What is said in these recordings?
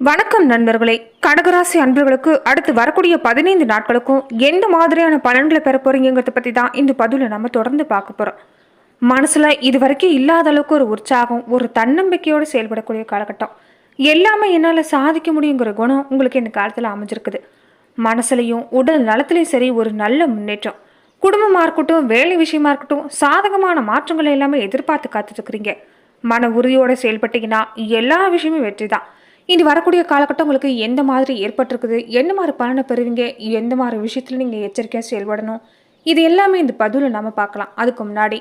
வணக்கம் நண்பர்களே. கடகராசி அன்பர்களுக்கு அடுத்து வரக்கூடிய பதினைந்து நாட்களுக்கும் எந்த மாதிரியான பலன்களை பெற போறீங்கிறத பற்றி தான் இந்த பதிவில் நம்ம தொடர்ந்து பார்க்க போகிறோம் மனசில் இது வரைக்கும் இல்லாத அளவுக்கு ஒரு உற்சாகம் ஒரு தன்னம்பிக்கையோடு செயல்படக்கூடிய காலகட்டம். எல்லாமே என்னால் சாதிக்க முடியுங்கிற குணம் உங்களுக்கு இந்த காலத்தில் அமைஞ்சிருக்குது. மனசுலையும் உடல் நலத்திலையும் சரி ஒரு நல்ல முன்னேற்றம். குடும்பமாக இருக்கட்டும் வேலை விஷயமா இருக்கட்டும் சாதகமான மாற்றங்களை எல்லாமே எதிர்பார்த்து காத்துட்ருக்குறீங்க மன உறுதியோடு செயல்பட்டீங்கன்னா எல்லா விஷயமும் வெற்றி தான் இனி வரக்கூடிய காலகட்டம் உங்களுக்கு எந்த மாதிரி ஏற்பட்டிருக்குது? என்ன மாதிரி பலனை பெறுவீங்க? எந்த மாதிரி விஷயத்தில் நீங்கள் எச்சரிக்கையாக செயல்படணும்? இது எல்லாமே இந்த பதிவில் நம்ம பார்க்கலாம். அதுக்கு முன்னாடி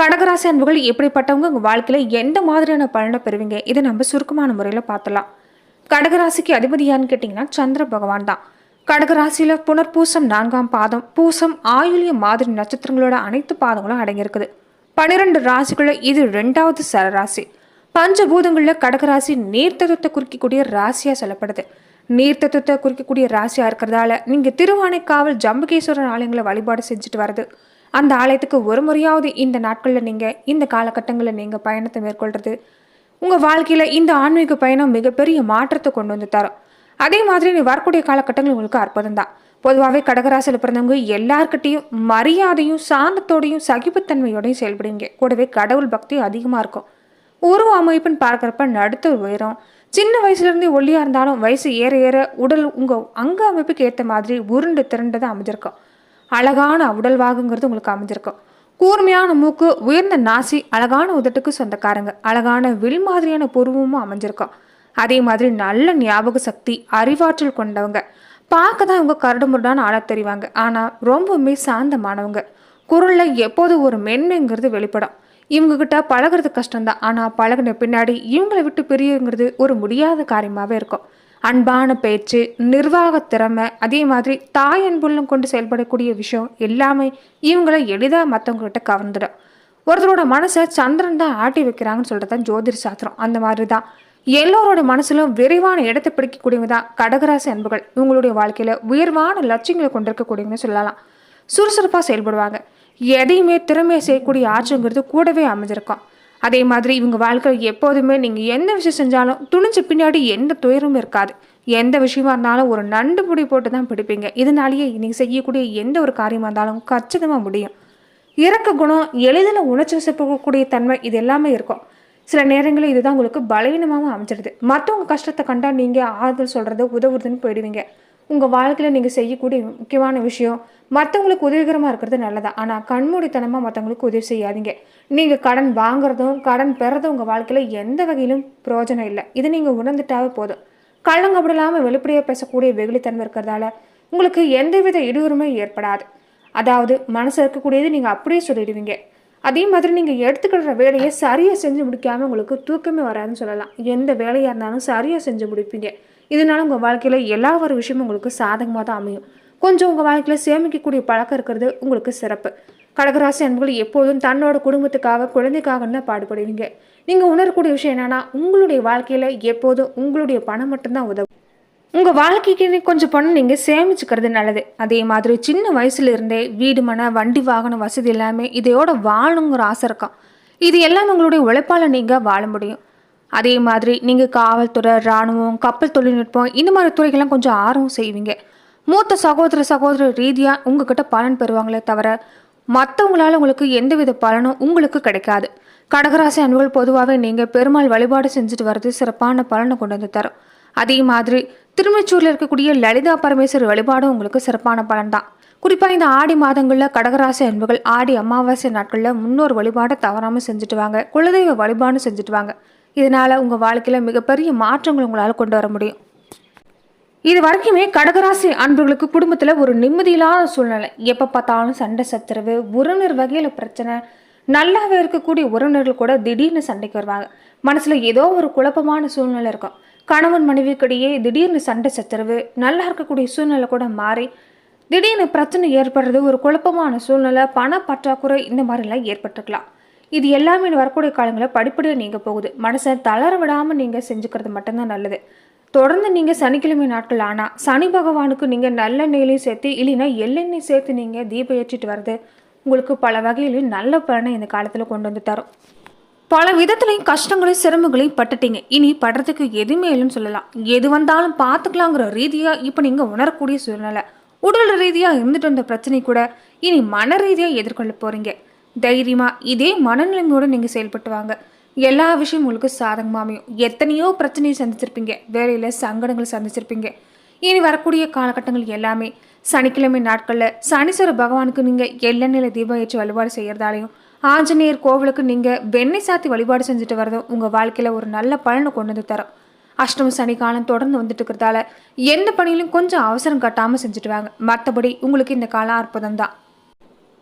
கடகராசி அன்புகள் எப்படிப்பட்டவங்க? உங்கள் வாழ்க்கையில் எந்த மாதிரியான பலனை பெறுவீங்க? இதை நம்ம சுருக்கமான முறையில் பார்த்துலாம் கடகராசிக்கு அதிபதியான்னு கேட்டிங்கன்னா சந்திர பகவான் தான். கடகராசியில் புனர்பூசம் நான்காம் பாதம் பூசம் ஆயுள்யம் மாதிரி நட்சத்திரங்களோட அனைத்து பாதங்களும் அடங்கியிருக்குது. பன்னிரெண்டு ராசிகளில் இது ரெண்டாவது சரராசி. பஞ்சபூதங்களில் கடகராசி நீர்த்தத்துவத்தை குறிக்கக்கூடிய ராசியாக சொல்லப்படுது. நீர்த்தத்துவத்தை குறிக்கக்கூடிய ராசியாக இருக்கிறதால நீங்கள் திருவானைக்காவல் ஜம்புகேஸ்வரர் ஆலயங்களை வழிபாடு செஞ்சுட்டு வர்றது. அந்த ஆலயத்துக்கு ஒரு முறையாவது இந்த நாட்களில் நீங்கள் இந்த காலகட்டங்களில் நீங்கள் பயணத்தை மேற்கொள்கிறது உங்கள் வாழ்க்கையில் இந்த ஆன்மீக பயணம் மிகப்பெரிய மாற்றத்தை கொண்டு வந்து தரும். அதே மாதிரி நீ வரக்கூடிய காலகட்டங்கள் உங்களுக்கு அற்புதம் தான் பொதுவாகவே கடகராசியில் பிறந்தவங்க எல்லார்கிட்டையும் மரியாதையும் சாந்தத்தோடையும் சகிப்புத்தன்மையோடையும் செயல்படுவீங்க. கூடவே கடவுள் பக்தி அதிகமாக இருக்கும். உருவ அமைப்புன்னு பார்க்குறப்ப நடுத்தர் உயரம். சின்ன வயசுலேருந்தே ஒல்லியாக இருந்தாலும் வயசு ஏற ஏற உடல் உங்கள் அங்க அமைப்புக்கு ஏற்ற மாதிரி உருண்டு திரண்டதாக அமைஞ்சிருக்கும். அழகான உடல் வாகுங்கிறது உங்களுக்கு அமைஞ்சிருக்கும். கூர்மையான மூக்கு உயர்ந்த நாசி அழகான உதட்டுக்கு சொந்தக்காரங்க. அழகான வில் மாதிரியான புருவமும் அமைஞ்சிருக்கும். அதே மாதிரி நல்ல ஞாபக சக்தி அறிவாற்றல் கொண்டவங்க. பார்க்க தான் இவங்க கரடுமுரடான ஆளாக தெரிவாங்க. ஆனால் ரொம்பவுமே சாந்தமானவங்க. குரலில் எப்போதும் ஒரு மென்மைங்கிறது வெளிப்படும். இவங்கக்கிட்ட பழகிறது கஷ்டம்தான். ஆனால் பழகின பின்னாடி இவங்களை விட்டு பிரியுங்கிறது ஒரு முடியாத காரியமாகவே இருக்கும். அன்பான பேச்சு நிர்வாக திறமை அதே மாதிரி தாய் அன்புள்ளம் கொண்டு செயல்படக்கூடிய விஷயம் எல்லாமே இவங்களை எளிதாக மற்றவங்ககிட்ட கவர்ந்துடும். ஒருத்தரோட மனசை சந்திரன் தான் ஆட்டி வைக்கிறாங்கன்னு சொல்கிறது தான் ஜோதிட சாஸ்திரம். அந்த மாதிரி தான் எல்லோரோட மனசிலும் விரைவான இடத்தை பிடிக்கக்கூடியவங்க தான் கடகராசி அன்புகள். இவங்களுடைய வாழ்க்கையில் உயர்வான லட்சியங்களை கொண்டிருக்கக்கூடியவங்கன்னு சொல்லலாம். சுறுசுறுப்பாக செயல்படுவாங்க. எதையுமே திறமையை செய்யக்கூடிய ஆற்றங்கிறது கூடவே அமைஞ்சிருக்கும். அதே மாதிரி இவங்க வாழ்க்கையில் எப்போதுமே நீங்கள் எந்த விஷயம் செஞ்சாலும் துணிஞ்ச பின்னாடி எந்த துயரமும் இருக்காது. எந்த விஷயமா இருந்தாலும் ஒரு நண்டு பிடி போட்டு தான் பிடிப்பீங்க. இதனாலேயே நீங்கள் செய்யக்கூடிய எந்த ஒரு காரியமாக இருந்தாலும் கச்சிதமாக முடியும். இறக்க குணம் எளிதில் உணர்ச்சி வசப்பக்கூடிய தன்மை இது எல்லாமே இருக்கும். சில நேரங்களில் இதுதான் உங்களுக்கு பலவீனமாகவும் அமைச்சிடுது மற்றவங்க கஷ்டத்தை கண்டால் நீங்கள் ஆறுதல் சொல்கிறது உதவுறதுன்னு போயிடுவீங்க. உங்கள் வாழ்க்கையில் நீங்கள் செய்யக்கூடிய முக்கியமான விஷயம் மற்றவங்களுக்கு உதவிகரமாக இருக்கிறது நல்லதா? ஆனால் கண்மூடித்தனமாக மற்றவங்களுக்கு உதவி செய்யாதீங்க. நீங்கள் கடன் வாங்குறதும் கடன் பெறதும் உங்கள் வாழ்க்கையில் எந்த வகையிலும் பிரயோஜனம் இல்லை. இதை நீங்கள் உணர்ந்துட்டாவே போதும். கள்ளங்கப்படலாமல் வெளிப்படையாக பேசக்கூடிய வெகுளித்தன்மை இருக்கிறதால உங்களுக்கு எந்தவித இடையூறுமே ஏற்படாது. அதாவது மனசு இருக்கக்கூடியது நீங்கள் அப்படியே சொல்லிடுவீங்க. அதே மாதிரி நீங்கள் எடுத்துக்கிற வேலையை சரியாக செஞ்சு முடிக்காமல் உங்களுக்கு தூக்கமே வராதுன்னு சொல்லலாம். எந்த வேலையாக இருந்தாலும் சரியாக செஞ்சு முடிப்பீங்க. இதனால உங்கள் வாழ்க்கையில் எல்லா ஒரு விஷயமும் உங்களுக்கு சாதகமாக தான் அமையும். கொஞ்சம் உங்கள் வாழ்க்கையில் சேமிக்கக்கூடிய பழக்கம் இருக்கிறது உங்களுக்கு சிறப்பு. கடகராசி அன்புகள் எப்போதும் தன்னோட குடும்பத்துக்காக குழந்தைக்காக தான் பாடுபடுவீங்க? நீங்கள் உணரக்கூடிய விஷயம் என்னென்னா உங்களுடைய வாழ்க்கையில் எப்போதும் உங்களுடைய பணம் மட்டும்தான் உதவும். உங்கள் வாழ்க்கைக்கு கொஞ்சம் பணம் நீங்கள் சேமிச்சுக்கிறது நல்லது. அதே மாதிரி சின்ன வயசுல இருந்தே வீடு மன வண்டி வாகன வசதி எல்லாமே இதையோட வாழணுங்கிற ஆசை இருக்கும் இது எல்லாம் உங்களுடைய உழைப்பால் நீங்கள் வாழ முடியும். அதே மாதிரி நீங்கள் காவல்துறை இராணுவம் கப்பல் தொழில்நுட்பம் இந்த மாதிரி துறைகள்லாம் கொஞ்சம் ஆர்வம் செய்வீங்க. மூத்த சகோதர சகோதர ரீதியாக உங்ககிட்ட பலன் பெறுவாங்களே தவிர மற்றவங்களால உங்களுக்கு எந்தவித பலனும் உங்களுக்கு கிடைக்காது. கடகராசி அன்புகள் பொதுவாகவே நீங்கள் பெருமாள் வழிபாடு செஞ்சுட்டு வர்றது சிறப்பான பலனை கொண்டு வந்து தரும். அதே மாதிரி திருமைச்சூரில் இருக்கக்கூடிய லலிதா பரமேஸ்வரர் வழிபாடும் உங்களுக்கு சிறப்பான பலன் தான் குறிப்பாக இந்த ஆடி மாதங்களில் கடகராசி அன்புகள் ஆடி அமாவாசை நாட்களில் முன்னோர் வழிபாடை தவறாமல் செஞ்சுட்டு வாங்க. குலதெய்வ வழிபாடு செஞ்சுட்டு வாங்க. இதனால் உங்கள் வாழ்க்கையில் மிகப்பெரிய மாற்றங்கள் உங்களால் கொண்டு வர முடியும். இது வரைக்குமே கடகராசி அன்பர்களுக்கு குடும்பத்தில் ஒரு நிம்மதியில்லாத சூழ்நிலை. எப்போ பார்த்தாலும் சண்டை சத்துறவு உறவினர் வகையில் பிரச்சனை நல்லாவே இருக்கக்கூடிய உறவினர்கள் கூட திடீர்னு சண்டைக்கு வருவாங்க. மனசில் ஏதோ ஒரு குழப்பமான சூழ்நிலை இருக்கும். கணவன் மனைவிக்கிடையே திடீர்னு சண்டை சத்துறவு நல்லா இருக்கக்கூடிய சூழ்நிலை கூட மாறி திடீர்னு பிரச்சனை ஏற்படுறது ஒரு குழப்பமான சூழ்நிலை பண பற்றாக்குறை இந்த மாதிரிலாம் ஏற்பட்டுருக்கலாம். இது எல்லாமே வரக்கூடிய காலங்களில் படிப்படியாக நீங்கள் போகுது. மனசை தளர விடாமல் நீங்கள் செஞ்சுக்கிறது மட்டும்தான் நல்லது. தொடர்ந்து நீங்கள் சனிக்கிழமை நாட்கள் ஆனால் சனி பகவானுக்கு நீங்கள் நல்லெண்ணெயிலையும் சேர்த்து இல்லைன்னா எள்ளெண்ணெய் சேர்த்து நீங்கள் தீபம் ஏற்றிட்டு வர்றது உங்களுக்கு பல வகையிலையும் நல்ல பலனை இந்த காலத்தில் கொண்டு வந்து தரும். பல விதத்துலையும் கஷ்டங்களையும் சிரமங்களையும் பட்டுட்டீங்க. இனி படுறதுக்கு எதுவுமே இல்லைன்னு சொல்லலாம். எது வந்தாலும் பார்த்துக்கலாங்கிற ரீதியாக இப்போ நீங்கள் உணரக்கூடிய சூழ்நிலை. உடல் ரீதியாக இருந்துட்டு வந்த பிரச்சனை கூட இனி மன ரீதியாக எதிர்கொள்ள போகிறீங்க தைரியமாக இதே மனநிலைமையோடு நீங்கள் செயல்பட்டு வாங்க. எல்லா விஷயம் உங்களுக்கு சாதகமாக அமையும். எத்தனையோ பிரச்சனையை சந்திச்சிருப்பீங்க. வேலையில் சங்கடங்களை சந்திச்சிருப்பீங்க. இனி வரக்கூடிய காலகட்டங்கள் எல்லாமே சனிக்கிழமை நாட்களில் சனீஸ்வர பகவானுக்கு நீங்கள் எள்ளெண்ணில தீபம் ஏற்றி வழிபாடு செய்கிறதாலையும் ஆஞ்சநேயர் கோவிலுக்கு நீங்கள் வெண்ணெய் சாத்தி வழிபாடு செஞ்சுட்டு வரதும் உங்கள் வாழ்க்கையில் ஒரு நல்ல பலனை கொண்டு வந்து தரும். அஷ்டம சனிக்காலம் தொடர்ந்து வந்துட்டு இருக்கிறதால எந்த பணியிலும் கொஞ்சம் அவசரம் கட்டாமல் செஞ்சுட்டு வாங்க. மற்றபடி உங்களுக்கு இந்த காலம் அற்புதம் தான்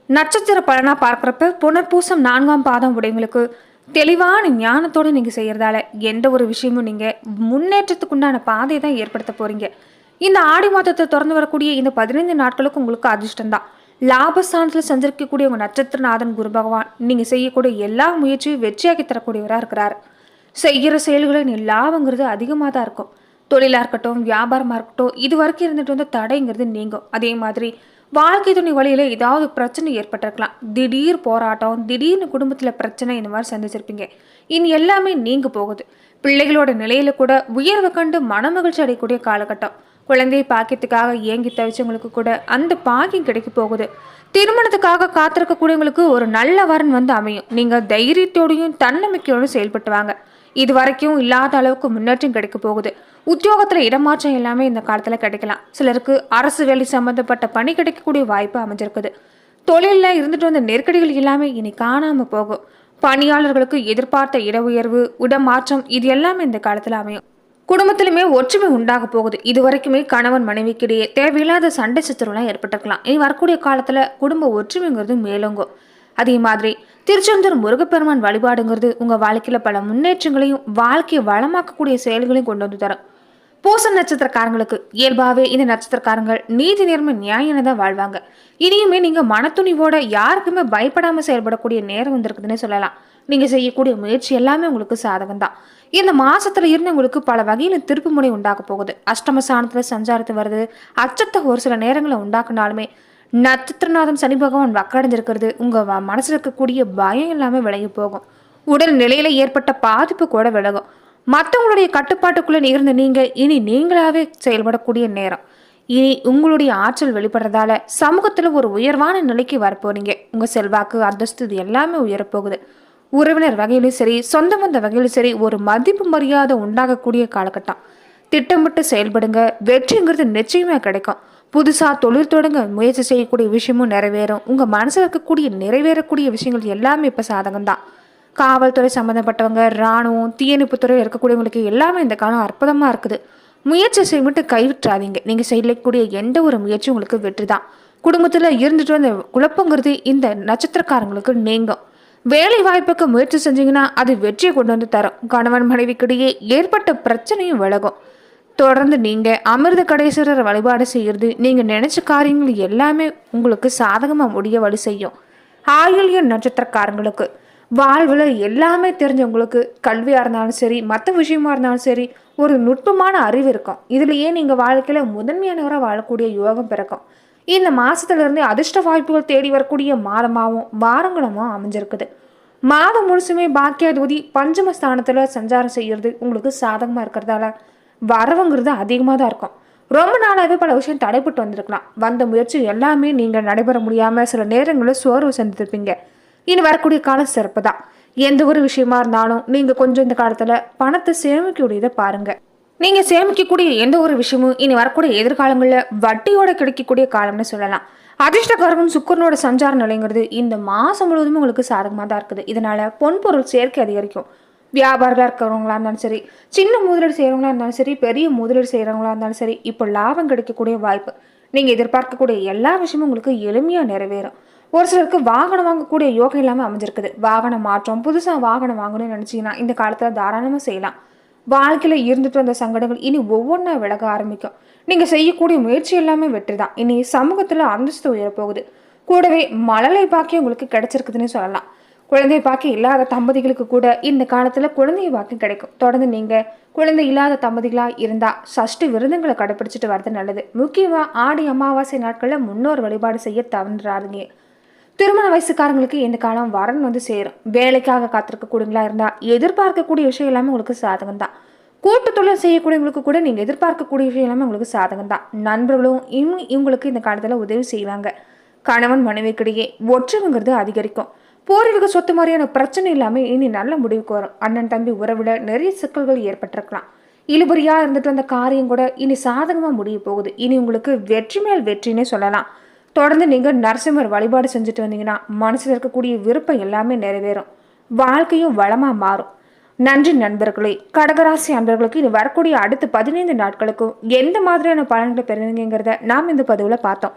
நட்சத்திர பலனாக பார்க்குறப்ப புனர்பூசம் நான்காம் பாதம் உடையவங்களுக்கு தெளிவான ஞானத்தோடு நீங்கள் செய்கிறதால எந்த ஒரு விஷயமும் நீங்கள் முன்னேற்றத்துக்குண்டான பாதையை தான் ஏற்படுத்த போகிறீங்க இந்த ஆடி மாதத்தை திறந்து வரக்கூடிய இந்த பதினைந்து நாட்களுக்கு உங்களுக்கு அதிர்ஷ்டம் தான். லாபஸ்தானத்தில் சஞ்சரிக்கக்கூடிய உங்கள் நட்சத்திரநாதன் குரு பகவான் நீங்கள் செய்யக்கூடிய எல்லா முயற்சியும் வெற்றியாக்கி தரக்கூடியவராக இருக்கிறார். செய்கிற செயல்களின் லாபங்கிறது அதிகமாக தான் இருக்கும். தொழிலாக இருக்கட்டும் வியாபாரமாக இருக்கட்டும் இது வரைக்கும் இருந்துட்டு வந்து தடைங்கிறது நீங்கும். அதே மாதிரி வாழ்க்கை துணை வழியில் ஏதாவது பிரச்சனை ஏற்பட்டிருக்கலாம். திடீர் போராட்டம் திடீர்னு குடும்பத்தில் பிரச்சனை இந்த மாதிரி சந்திச்சிருப்பீங்க. இனி எல்லாமே நீங்க போகுது. பிள்ளைகளோட நிலையில கூட உயர்வு கண்டு மனமகிழ்ச்சி அடையக்கூடிய காலகட்டம். குழந்தையை பாக்கியத்துக்காக ஏங்கி தவிச்சவங்களுக்கு கூட அந்த பாக்கியம் கிடைக்க போகுது. திருமணத்துக்காக காத்திருக்கக்கூடியவங்களுக்கு ஒரு நல்ல வரன் வந்து அமையும். நீங்கள் தைரியத்தோடையும் தன்னம்பிக்கையோடும் செயல்பட்டு வாங்க. இது வரைக்கும் இல்லாத அளவுக்கு முன்னேற்றம் கிடைக்க போகுது. உத்தியோகத்தில் இடமாற்றம் எல்லாமே இந்த காலத்தில் கிடைக்கலாம். சிலருக்கு அரசு வேலை சம்மந்தப்பட்ட பணி கிடைக்கக்கூடிய வாய்ப்பு அமைஞ்சிருக்குது. தொழிலில் இருந்துட்டு வந்த நெருக்கடிகள் எல்லாமே இனி காணாமல் போகும். பணியாளர்களுக்கு எதிர்பார்த்த இட உயர்வு இடமாற்றம் இது எல்லாமே இந்த காலத்தில் அமையும். குடும்பத்திலுமே ஒற்றுமை உண்டாக போகுது. இது வரைக்குமே கணவன் மனைவிக்கிடையே தேவையில்லாத சண்டை சச்சரவுலாம் ஏற்பட்டிருக்கலாம். இனி வரக்கூடிய காலத்தில் குடும்ப ஒற்றுமைங்கிறது மேலோங்கும். அதே மாதிரி திருச்செந்தூர் முருகப்பெருமான் வழிபாடுங்கிறது உங்கள் வாழ்க்கையில் பல முன்னேற்றங்களையும் வாழ்க்கையை வளமாக்கக்கூடிய செயல்களையும் கொண்டு வந்து தரும். பூச நட்சத்திரக்காரங்களுக்கு இயல்பாகவே இந்த நட்சத்திரக்காரங்கள் நீதி நேர்மை நியாயம்னு தான் வாழ்வாங்க. இனியுமே நீங்கள் மனத்துணிவோட யாருக்குமே பயப்படாமல் செயல்படக்கூடிய நேரம் வந்திருக்குதுன்னே சொல்லலாம். நீங்கள் செய்யக்கூடிய முயற்சி எல்லாமே உங்களுக்கு சாதகம் தான். இந்த மாசத்துல இருந்து உங்களுக்கு பல வகையில் திருப்பு முனை உண்டாக போகுது. அஷ்டம சாணத்தில் சஞ்சாரத்து வருது. அச்சத்தை ஒரு சில நேரங்களை உண்டாக்குனாலுமே நட்சத்திரநாதன் சனி பகவான் வக்கடைஞ்சிருக்கிறது உங்கள் மனசில் இருக்கக்கூடிய பயம் எல்லாமே விலகி போகும். உடல் நிலையில் ஏற்பட்ட பாதிப்பு கூட விலகும். மற்றவங்களுடைய கட்டுப்பாட்டுக்குள்ளே இருந்த நீங்கள் இனி நீங்களாகவே செயல்படக்கூடிய நேரம். இனி உங்களுடைய ஆற்றல் வெளிப்படுறதால சமூகத்தில் ஒரு உயர்வான நிலைக்கு வரப்போறீங்க. உங்கள் செல்வாக்கு அந்தஸ்து இது எல்லாமே உயரப்போகுது. உறவினர் வகையிலும் சரி சொந்த வந்த வகையிலும் சரி ஒரு மதிப்பு மரியாதை உண்டாகக்கூடிய காலகட்டம். திட்டமிட்டு செயல்படுங்க. வெற்றிங்கிறது நிச்சயமாக கிடைக்கும். புதுசாக தொழில் தொடங்க முயற்சி செய்யக்கூடிய விஷயமும் நிறைவேறும். உங்கள் மனசில் இருக்கக்கூடிய நிறைவேறக்கூடிய விஷயங்கள் எல்லாமே இப்போ சாதகம் தான் காவல்துறை சம்மந்தப்பட்டவங்க இராணுவம் தீயணைப்புத்துறை இருக்கக்கூடியவங்களுக்கு எல்லாமே இந்த காலம் அற்புதமாக இருக்குது. முயற்சி செய்துட்டு கைவிட்டுறாதீங்க. நீங்கள் செய்யக்கூடிய எந்த ஒரு முயற்சியும் உங்களுக்கு வெற்றி தான் குடும்பத்தில் இருந்துட்டு வந்த குழப்பங்கிறது இந்த நட்சத்திரக்காரங்களுக்கு நீங்கும். வேலை வாய்ப்புக்கு முயற்சி செஞ்சீங்கன்னா அது வெற்றியை கொண்டு வந்து தரும். கணவன் மனைவிக்கிடையே ஏற்பட்ட பிரச்சனையும் விலகும். தொடர்ந்து நீங்கள் அமிர்த கடேஸ்வரர் வழிபாடு செய்கிறது நீங்கள் நினச்ச காரியங்கள் எல்லாமே உங்களுக்கு சாதகமாக முடிய வழி செய்யும். ஆயுள்ய நட்சத்திரக்காரங்களுக்கு வாழ்வில் எல்லாமே தெரிஞ்சவங்களுக்கு கல்வியாக இருந்தாலும் சரி மற்ற விஷயமா இருந்தாலும் சரி ஒரு நுட்பமான அறிவு இருக்கும். இதுலேயே நீங்கள் வாழ்க்கையில் முதன்மையானவராக வாழக்கூடிய யோகம் பிறக்கும். இந்த மாதத்துலேருந்து அதிர்ஷ்ட வாய்ப்புகள் தேடி வரக்கூடிய மாதமாகவும் வாரங்களும் அமைஞ்சிருக்குது. மாதம் முழுசுமே பாக்கியாதிபதி பஞ்சமஸ்தானத்தில் சஞ்சாரம் செய்கிறது உங்களுக்கு சாதகமாக இருக்கிறதால வரவுங்கிறது அதிகமாக தான் இருக்கும். ரொம்ப நாளாகவே பல விஷயம் தடைப்பட்டு வந்திருக்கலாம். வந்த முயற்சி எல்லாமே நீங்கள் நடைபெற முடியாமல் சில நேரங்களில் சோர்வு சந்தித்திருப்பீங்க. இனி வரக்கூடிய காலம் சிறப்பு தான். எந்த ஒரு விஷயமா இருந்தாலும் நீங்கள் கொஞ்சம் இந்த காலத்தில் பணத்தை சேமிக்கக்கூடியதை பாருங்கள் நீங்கள் சேமிக்கக்கூடிய எந்த ஒரு விஷயமும் இனி வரக்கூடிய எதிர்காலங்களில் வட்டியோட கிடைக்கக்கூடிய காலம்னு சொல்லலாம். அதிர்ஷ்டக்காரகன் சுக்கரனோட சஞ்சார நிலைங்கிறது இந்த மாதம் முழுவதும் உங்களுக்கு சாதகமாக தான் இருக்குது. இதனால் பொன்பொருள் சேர்க்கை அதிகரிக்கும். வியாபாரிகளாக இருக்கிறவங்களா இருந்தாலும் சரி சின்ன முதலீடு செய்கிறவங்களா இருந்தாலும் சரி பெரிய முதலீடு செய்கிறவங்களா இருந்தாலும் சரி இப்போ லாபம் கிடைக்கக்கூடிய வாய்ப்பு நீங்கள் எதிர்பார்க்கக்கூடிய எல்லா விஷயமும் உங்களுக்கு எளிமையாக நிறைவேறும். ஒரு சிலருக்கு வாகனம் வாங்கக்கூடிய யோகம் இல்லாமல் அமைஞ்சிருக்குது. வாகனம் மாற்றம் புதுசாக வாகனம் வாங்கணும்னு நினச்சிங்கன்னா இந்த காலத்தில் தாராளமாக செய்யலாம். வாழ்க்கையில் இருந்துட்டு வந்த சங்கடங்கள் இனி ஒவ்வொன்றா விலக ஆரம்பிக்கும். நீங்கள் செய்யக்கூடிய முயற்சி எல்லாமே வெற்றி தான் இனி சமூகத்தில் அந்தஸ்து உயரப்போகுது. கூடவே மழலை பாக்கியம் உங்களுக்கு கிடைச்சிருக்குதுன்னு சொல்லலாம். குழந்தை பாக்கி இல்லாத தம்பதிகளுக்கு கூட இந்த காலத்தில் குழந்தை பாக்கியம் கிடைக்கும். தொடர்ந்து நீங்கள் குழந்தை இல்லாத தம்பதிகளாக இருந்தால் சஷ்டி விருதுங்களை கடைப்பிடிச்சிட்டு வர்றது நல்லது. முக்கியமாக ஆடி அமாவாசை நாட்களில் முன்னோர் வழிபாடு செய்ய தவன்றாதீங்க திருமண வயசுக்காரங்களுக்கு இந்த காலம் வரன் வந்து சேரும். வேலைக்காக காத்திருக்கக்கூடியங்களா இருந்தால் எதிர்பார்க்கக்கூடிய விஷயம் எல்லாமே உங்களுக்கு சாதகம் தான். கூட்டு தொழில் செய்யக்கூடியவங்களுக்கு கூட நீங்கள் எதிர்பார்க்கக்கூடிய விஷயம் எல்லாமே உங்களுக்கு சாதகம் தான். நண்பர்களும் இன்னும் இவங்களுக்கு இந்த காலத்தில் உதவி செய்வாங்க. கணவன் மனைவிக்கிடையே ஒற்றுமைங்கிறது அதிகரிக்கும். போரிலுக்கு சொத்து மாதிரியான பிரச்சனை இல்லாமல் இனி நல்ல முடிவுக்கு வரும். அண்ணன் தம்பி உறவில் நிறைய சிக்கல்கள் ஏற்பட்டிருக்கலாம். இழுபறியாக இருந்துட்டு வந்த காரியம் கூட இனி சாதகமாக முடிய போகுது. இனி உங்களுக்கு வெற்றி மேல் வெற்றினே சொல்லலாம். தொடர்ந்து நீங்கள் நரசிம்மர் வழிபாடு செஞ்சுட்டு வந்தீங்கன்னா மனசில் இருக்கக்கூடிய விருப்பம் எல்லாமே நிறைவேறும். வாழ்க்கையும் வளமாக மாறும். நன்றி நண்பர்களே. கடகராசி அன்பர்களுக்கு இனி வரக்கூடிய அடுத்த பதினைந்து நாட்களுக்கும் எந்த மாதிரியான பலன்களை பெறுவீங்கிறத நாம் இந்த பதிவில் பார்த்தோம்.